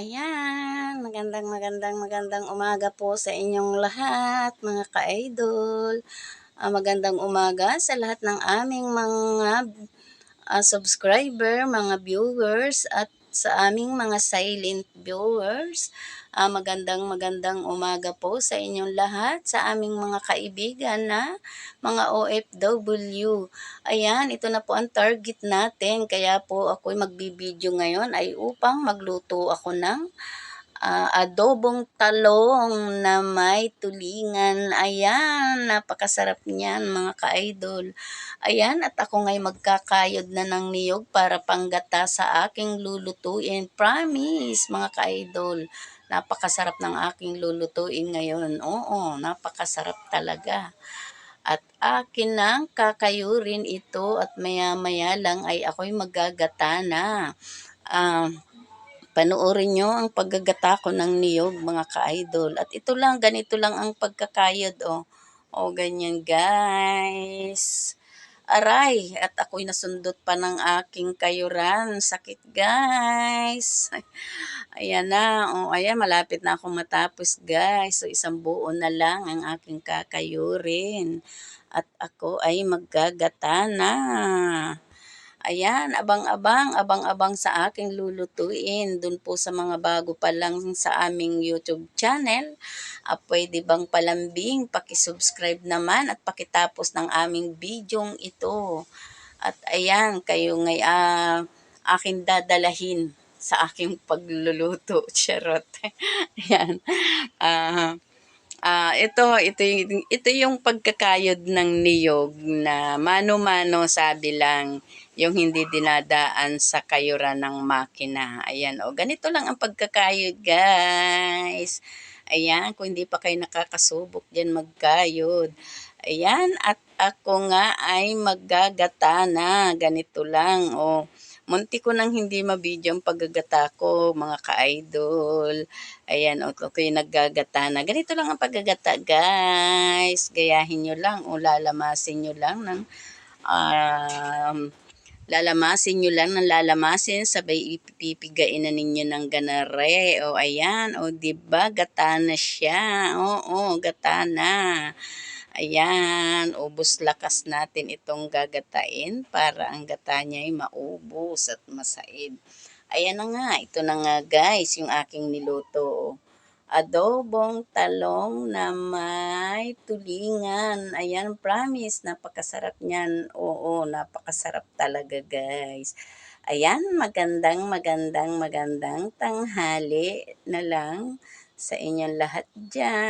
Ayan, magandang magandang magandang umaga po sa inyong lahat, mga ka-idol. Uh, magandang umaga sa lahat ng aming mga uh, subscriber, mga viewers, at sa aming mga silent viewers. Uh, magandang magandang umaga po sa inyong lahat, sa aming mga kaibigan na mga OFW. Ayan, ito na po ang target natin. Kaya po ako'y magbibideo ngayon ay upang magluto ako ng uh, adobong talong na may tulingan. Ayan, napakasarap niyan mga ka-idol. Ayan, at ako ngay magkakayod na ng niyog para panggata sa aking lulutuin. Promise mga ka-idol. Napakasarap ng aking lulutuin ngayon. Oo, napakasarap talaga. At akin nang kakayurin ito at maya-maya lang ay ako'y magagata na. Uh, panoorin nyo ang paggagata ko ng niyog mga ka-idol. At ito lang, ganito lang ang pagkakayod. Oh. oh, ganyan guys. Aray, at ako'y nasundot pa ng aking kayuran. Sakit guys. Ayan na. Oh, ayan, malapit na akong matapos guys. So, isang buo na lang ang aking kakayurin. At ako ay maggagata na. Ayan, abang-abang, abang-abang sa aking lulutuin. Doon po sa mga bago pa lang sa aming YouTube channel. Uh, pwede bang palambing, pakisubscribe naman at pakitapos ng aming bidyong ito. At ayan, kayo ngay uh, akin dadalahin sa aking pagluluto. Charot. ayan. Uh, ito, ito, yung, ito yung pagkakayod ng niyog na mano-mano sabi lang yung hindi dinadaan sa kayuran ng makina. Ayan, o ganito lang ang pagkakayod guys. Ayan, kung hindi pa kayo nakakasubok dyan magkayod. Ayan, at ako nga ay maggagata na. Ganito lang, o. Munti ko nang hindi mabidyo ang paggagata ko, mga ka-idol. Ayan, o, yung naggagata na. Ganito lang ang paggagata, guys. Gayahin nyo lang, o lalamasin nyo lang ng um, lalamasin nyo lang ng lalamasin, sabay ipipigain na ninyo ng ganare. O, ayan, o, diba, gata na siya. O, o, gata na. Ayan, ubos lakas natin itong gagatain para ang gata niya ay maubos at masaid. Ayan na nga, ito na nga guys, yung aking niluto adobong talong na may tulingan. Ayan, promise, napakasarap niyan. Oo, napakasarap talaga guys. Ayan, magandang, magandang, magandang tanghali na lang sa inyong lahat dyan.